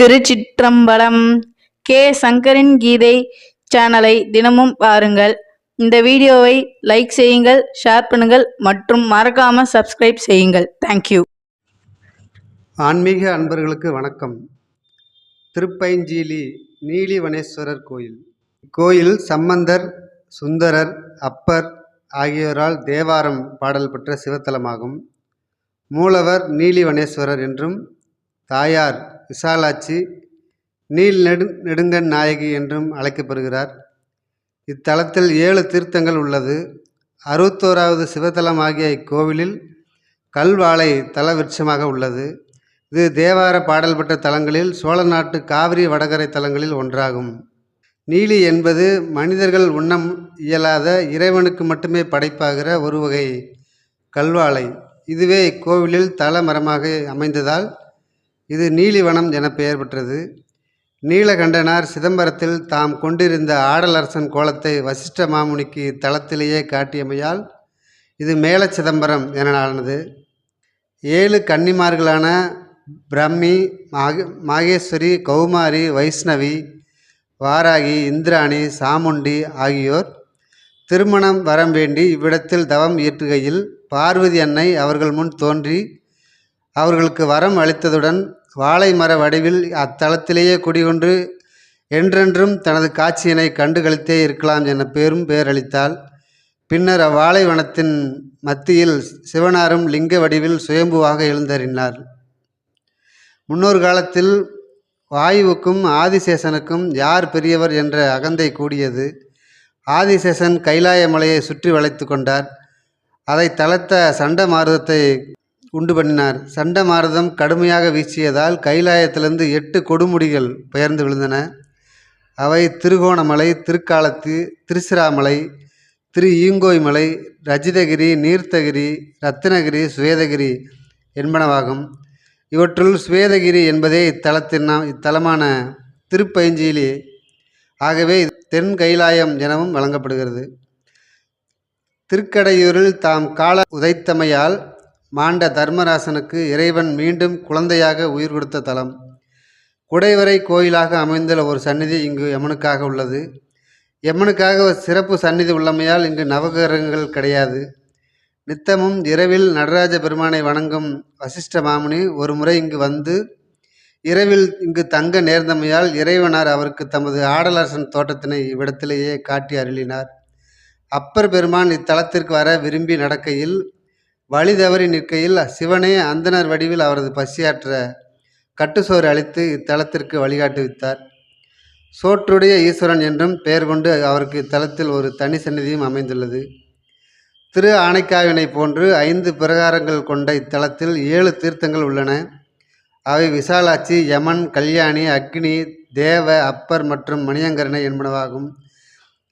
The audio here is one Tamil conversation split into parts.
திருச்சிற்றம்பலம் கே. சங்கரின் கீதை சேனலை தினமும் பாருங்கள். இந்த வீடியோவை லைக் செய்யுங்கள் ஷேர் பண்ணுங்கள் மற்றும் மறக்காம சப்ஸ்கிரைப் செய்யுங்கள். தேங்க்யூ ஆன்மீக அன்பர்களுக்கு வணக்கம். திருப்பைஞ்சீலி நீலிவனேஸ்வரர் கோயில். இக்கோயில் சம்பந்தர் சுந்தரர் அப்பர் ஆகியோரால் தேவாரம் பாடல் பெற்ற சிவத்தலமாகும். மூலவர் நீலிவனேஸ்வரர் என்றும் தாயார் விசாலாட்சி நீல் நெடு நெடுங்கண் நாயகி என்றும் அழைக்கப்படுகிறார். இத்தலத்தில் ஏழு தீர்த்தங்கள் உள்ளது. அறுபத்தோராவது சிவத்தலமாகிய இக்கோவிலில் கல்வாழை தல விருட்சமாக உள்ளது. இது தேவார பாடல் பெற்ற தலங்களில் சோழ நாட்டு காவிரி வடகரை தலங்களில் ஒன்றாகும். நீலி என்பது மனிதர்கள் உண்ணம் இயலாத இறைவனுக்கு மட்டுமே படைப்பாகிற ஒரு வகை கல்வாழை. இதுவே இக்கோவிலில் தல மரமாக அமைந்ததால் இது நீலிவனம் என பெயர் பெற்றது. நீலகண்டனார் சிதம்பரத்தில் தாம் கொண்டிருந்த ஆடலரசன் கோலத்தை வசிஷ்ட மாமுனிக்கு தளத்திலேயே காட்டியமையால் இது மேல சிதம்பரம் என ஆனது ஏழு கன்னிமார்களான பிரம்மி மாக மாகேஸ்வரி கௌமாரி வைஷ்ணவி வாராகி இந்திராணி சாமுண்டி ஆகியோர் திருமணம் வரம் வேண்டி இவ்விடத்தில் தவம் இயற்றுகையில் பார்வதி அன்னை அவர்கள் முன் தோன்றி அவர்களுக்கு வரம் அளித்ததுடன் வாழை மர வடிவில் அத்தலத்திலேயே குடிகொண்டு என்றென்றும் தனது காட்சியினை கண்டுகளித்தே இருக்கலாம் என பேரும் பேரளித்தாள். பின்னர் அவ்வாழை வனத்தின் மத்தியில் சிவனாரும் லிங்க வடிவில் சுயம்புவாக எழுந்தறினார் முன்னொரு காலத்தில் வாயுவுக்கும் ஆதிசேஷனுக்கும் யார் பெரியவர் என்ற அகந்தை கூடியது. ஆதிசேஷன் கைலாய மலையை சுற்றி வளைத்து கொண்டார். அதை தளர்த்த சண்ட மாருதத்தை உண்டு பண்ணினார். சண்டமாரதம் கடுமையாக வீசியதால் கைலாயத்திலிருந்து எட்டு கொடுமுடிகள் பெயர்ந்து விழுந்தன. அவை திருகோணமலை திருக்காலத்து திருச்சிராமலை திரு ஈங்கோய் மலை ரஜிதகிரி நீர்த்தகிரி ரத்தினகிரி சுவேதகிரி என்பனவாகும். இவற்றுள் சுவேதகிரி என்பதே இத்தலத்தின் இத்தலமான திருப்பைஞ்சிலி ஆகவே தென் கைலாயம் எனவும் வழங்கப்படுகிறது. திருக்கடையூரில் தாம் கால உதைத்தமையால் மாண்ட தர்மராசனுக்கு இறைவன் மீண்டும் குழந்தையாக உயிர் கொடுத்த தலம். குடைவரை கோயிலாக அமைந்துள்ள ஒரு சந்நிதி இங்கு யமனுக்காக உள்ளது. யமனுக்காக ஒரு சிறப்பு சந்நிதி உள்ளமையால் இங்கு நவகிரகங்கள் கிடையாது. நித்தமும் இரவில் நடராஜ பெருமானை வணங்கும் வசிஷ்ட மாமுனி ஒரு முறை இங்கு வந்து இரவில் இங்கு தங்க நேர்ந்தமையால் இறைவனார் அவருக்கு தமது ஆடலரசன் தோட்டத்தினை இவ்விடத்திலேயே காட்டி அருளினார். அப்பர் பெருமான் இத்தலத்திற்கு வர விரும்பி நடக்கையில் வழி தவறி நிற்கையில் சிவனே அந்தணர் வடிவில் அவரது பசியாற்ற கட்டுச்சோறு அளித்து இத்தலத்திற்கு வழிகாட்டுவித்தார் சோற்றுடைய ஈஸ்வரன் என்றும் பெயர் கொண்டு அவருக்கு இத்தலத்தில் ஒரு தனி சந்நிதியும் அமைந்துள்ளது. திரு ஆனைக்காவினை போன்று ஐந்து பிரகாரங்கள் கொண்ட இத்தலத்தில் ஏழு தீர்த்தங்கள் உள்ளன. அவை விசாலாட்சி யமன் கல்யாணி அக்னி தேவ அப்பர் மற்றும் மணியங்கரனை என்பனவாகும்.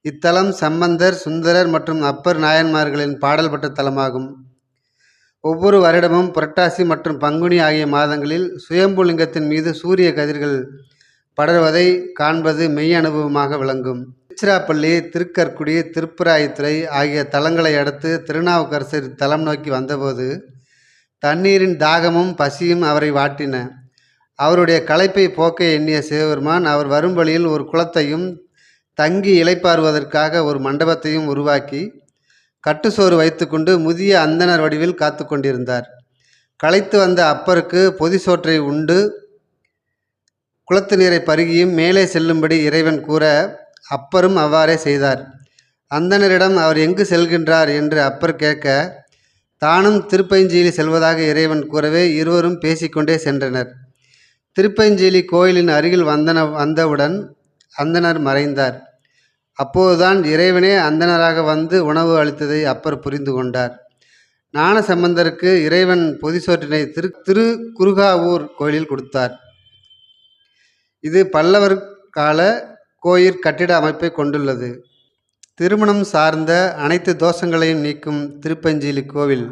இத்தலம் சம்பந்தர் சுந்தரர் மற்றும் அப்பர் நாயன்மார்களின் பாடல்பட்ட தலமாகும். ஒவ்வொரு வருடமும் புரட்டாசி மற்றும் பங்குனி ஆகிய மாதங்களில் சுயம்புலிங்கத்தின் மீது சூரிய கதிர்கள் படர்வதை காண்பது மெய் அனுபவமாக விளங்கும். திருச்சிராப்பள்ளி திருக்கற்குடி திருப்பராயத்துறை ஆகிய தலங்களை அடுத்து திருநாவுக்கரசர் தலம் நோக்கி வந்தபோது தண்ணீரின் தாகமும் பசியும் அவரை வாட்டின. அவருடைய களைப்பை போக்க எண்ணிய சிவபெருமான் அவர் வரும் வழியில் ஒரு குளத்தையும் தங்கி இலைப்பாறுவதற்காக ஒரு மண்டபத்தையும் உருவாக்கி கட்டுச்சோறு வைத்துக்கொண்டு முதிய அந்தணர் வடிவில் காத்து கொண்டிருந்தார். களைத்து வந்த அப்பருக்கு பொதி சோற்றை உண்டு. குளத்து நீரை பருகியும் மேலே செல்லும்படி இறைவன் கூற அப்பரும் அவ்வாறே செய்தார். அந்தணரிடம் அவர் எங்கு செல்கின்றார் என்று அப்பர் கேட்க தானும் திருப்பஞ்சீலி செல்வதாக இறைவன் கூறவே இருவரும் பேசிக்கொண்டே சென்றனர். திருப்பஞ்சீலி கோயிலின் அருகில் வந்தன வந்தவுடன் அந்தணர் மறைந்தார். அப்போதுதான் இறைவனே அந்தணராக வந்து உணவு அளித்ததை அப்பர் புரிந்து கொண்டார். ஞான சம்பந்தருக்கு இறைவன் பொதிசோற்றினை திரு திரு குருகாவூர் கோயிலில் கொடுத்தார். இது பல்லவர் கால கோயில் கட்டிட அமைப்பை கொண்டுள்ளது. திருமணம் சார்ந்த அனைத்து தோஷங்களையும் நீக்கும் திருப்பஞ்சீலி கோவில்.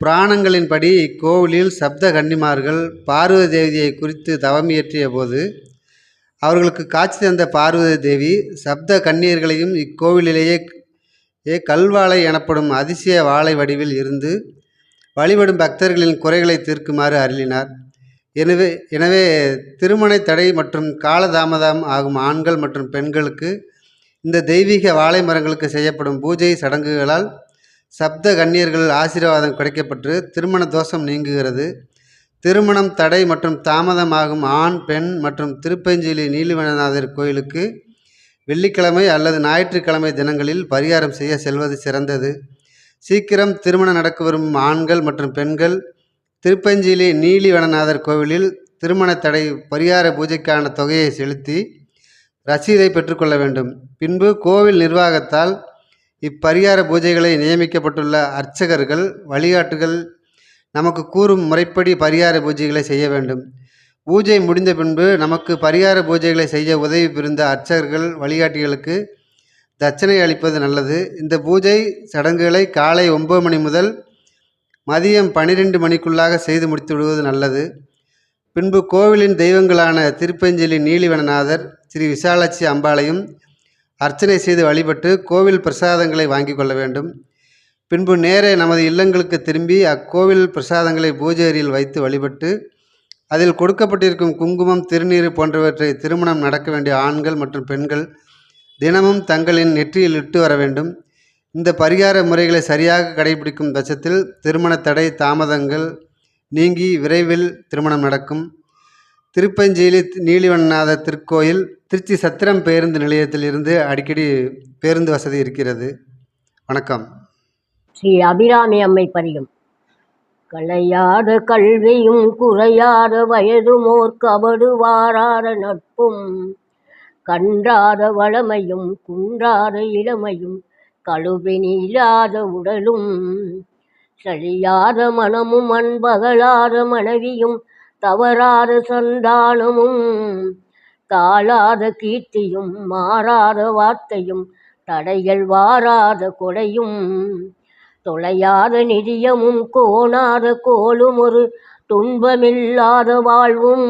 புராணங்களின்படி இக்கோவிலில் சப்த கன்னிமார்கள் பார்வதி தேவியை குறித்து தவம் இயற்றிய போது அவர்களுக்கு காட்சி தந்த பார்வதி தேவி சப்த கன்னியர்களையும் இக்கோவிலிலேயே ஏ கல்வாழை எனப்படும் அதிசய வாழை வடிவில் இருந்து வழிபடும் பக்தர்களின் குறைகளை தீர்க்குமாறு அருளினார். எனவே எனவே திருமண தடை மற்றும் காலதாமதம் ஆகும் ஆண்கள் மற்றும் பெண்களுக்கு இந்த தெய்வீக வாழை மரங்களுக்கு செய்யப்படும் பூஜை சடங்குகளால் சப்த கன்னியர்கள் ஆசீர்வாதம் கிடைக்கப்பட்டு திருமண தோஷம் நீங்குகிறது. திருமணம் தடை மற்றும் தாமதமாகும் ஆண் பெண் மற்றும் திருப்பஞ்சிலி நீலிவனநாதர் கோயிலுக்கு வெள்ளிக்கிழமை அல்லது ஞாயிற்றுக்கிழமை தினங்களில் பரிகாரம் செய்ய செல்வது சிறந்தது. சீக்கிரம் திருமணம் நடக்க விரும்பும் ஆண்கள் மற்றும் பெண்கள் திருப்பஞ்சிலி நீலிவனநாதர் கோவிலில் திருமண தடை பரிகார பூஜைக்கான தொகையை செலுத்தி ரசீதை பெற்றுக்கொள்ள வேண்டும். பின்பு கோவில் நிர்வாகத்தால் இப்பரிகார பூஜைகளை நியமிக்கப்பட்டுள்ள அர்ச்சகர்கள் வழிகாட்டுகள் நமக்கு கூறும் முறைப்படி பரிகார பூஜைகளை செய்ய வேண்டும். பூஜை முடிந்த பின்பு நமக்கு பரிகார பூஜைகளை செய்ய உதவி புரிந்த அர்ச்சகர்கள் வழிகாட்டிகளுக்கு தட்சணை அளிப்பது நல்லது. இந்த பூஜை சடங்குகளை காலை ஒன்பது மணி முதல் மதியம் பன்னிரெண்டு மணிக்குள்ளாக செய்து முடித்து விடுவது நல்லது. பின்பு கோவிலின் தெய்வங்களான திருப்பஞ்சலி நீலிவனநாதர் ஸ்ரீ விசாலாட்சி அம்பாளையும் அர்ச்சனை செய்து வழிபட்டு கோவில் பிரசாதங்களை வாங்கி கொள்ள வேண்டும். பின்பு நேரே நமது இல்லங்களுக்கு திரும்பி அக்கோவில் பிரசாதங்களை பூஜை அறையில் வைத்து வழிபட்டு அதில் கொடுக்கப்பட்டிருக்கும் குங்குமம் திருநீர் போன்றவற்றை திருமணம் நடக்க வேண்டிய ஆண்கள் மற்றும் பெண்கள் தினமும் தங்களின் நெற்றியில் இட்டு வர வேண்டும். இந்த பரிகார முறைகளை சரியாக கடைபிடிக்கும் பட்சத்தில் திருமண தடை தாமதங்கள் நீங்கி விரைவில் திருமணம் நடக்கும். திருப்பஞ்சேலி நீலிவண்ணநாத திருக்கோயில் திருச்சி சத்திரம் பேருந்து நிலையத்தில் இருந்து அடிக்கடி பேருந்து வசதி இருக்கிறது. வணக்கம். ஸ்ரீ அபிராமி அம்மை பதிகம் கலையாத கல்வியும் குறையாத வயதுமோர் கபடு வாராத நட்பும் கன்றாத வளமையும் குன்றாத இளமையும் கழுவினில்லாத உடலும் சரியாத மனமும் அன்பகலாத மனைவியும் தவறாத சந்தானமும் தாளாத கீர்த்தியும் மாறாத வார்த்தையும் தடைகள் வாராத கொடையும் தொலையாத நிதியமும் கோணாத கோலும் ஒரு துன்பமில்லாத வாழ்வும்.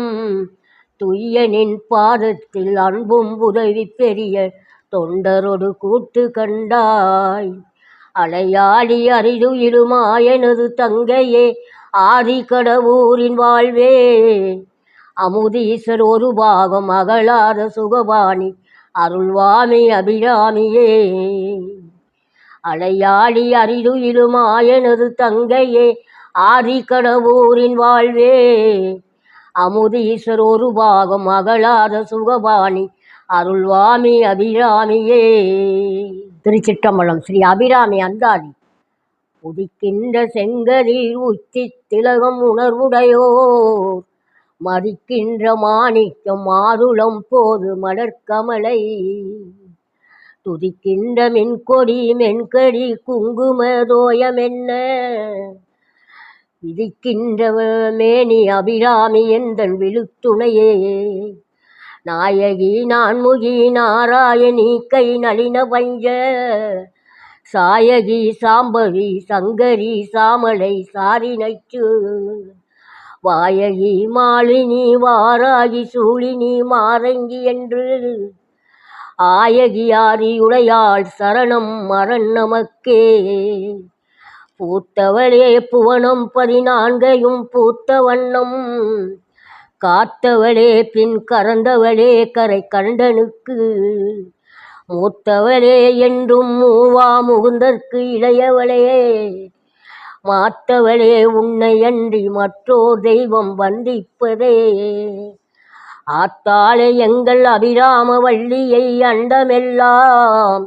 துய்யனின் பாதத்தில் அன்பும் உதவி பெரிய தொண்டரொடு கூட்டு கண்டாய். அலையாடி அரிதுயிலுமாயனது தங்கையே ஆதி கடவுரின் வாழ்வே. அமுதீசர் ஒரு பாகம் அகலாத சுகபாணி அருள்வாமி அபிராமியே. அலையாடி அரிதுயிலுமாயனது தங்கையே ஆதி கடவுரின் வாழ்வே. அமுதீஸ்வர் ஒரு பாகம் அகலாத சுகபாணி அருள்வாமி அபிராமியே. திருச்சிட்டம்பலம் ஸ்ரீ அபிராமி அந்தாதி. உதிக்கின்ற செங்கதில் உச்சி திலகம் உணர்வுடையோர். மதிக்கின்ற மாணிக்கம் மாதுளம் போது மலர்கமலை துதிக்கின்ற மென்கொடி மென்கடி குங்கும தோயமென்ன விதிக்கின்ற மேனி அபிராமி எந்தன் விழுத்துணையே? நாயகி நான்முகி நாராயணி கை நளின வஞ்ச? சாயகி சாம்பவி சங்கரி சாமலை சாரினைச்சு? வாயகி மாலினி வாராகி சூழினி மாரங்கி என்று? ஆயகியாரி உடையாள் சரணம் மரண் நமக்கே. பூத்தவளே புவனம் பதினான்கையும் பூத்த வண்ணம். காத்தவளே பின் கறந்தவளே கரை கண்டனுக்கு. மூத்தவளே என்றும் மூவா முகுந்தற்கு இளையவளே. மாத்தவளே உன்னை அன்றி மற்றோர் தெய்வம் வந்திப்பதே. ஆத்தாளே எங்கள் அபிராம வள்ளியை அண்டமெல்லாம்.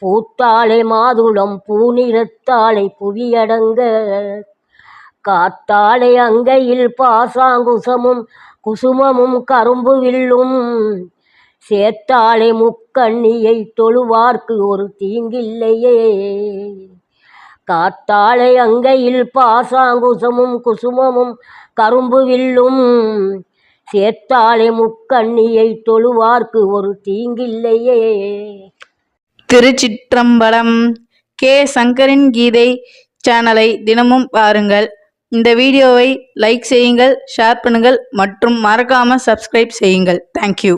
பூத்தாளை மாதுளம் பூநிறத்தாளை புவியடங்க. காத்தாளே அங்கையில் பாசாங்குசமும் குசுமமும் கரும்பு வில்லும். சேத்தாளே முக்கண்ணியை தொழுவார்க்கு ஒரு தீங்கில்லையே. காத்தாளை அங்கையில் பாசாங்குசமும் குசுமமும் கரும்பு வில்லும். சேர்த்தாலே முக்கண்ணியை தொழுவார்க்கு ஒரு தீங்கில்லையே. திருச்சிற்றம்பலம் கே. சங்கரின் கீதை சேனலை தினமும் பாருங்கள். இந்த வீடியோவை லைக் செய்யுங்கள் ஷேர் பண்ணுங்கள் மற்றும் மறக்காமல் சப்ஸ்கிரைப் செய்யுங்கள். தேங்க்யூ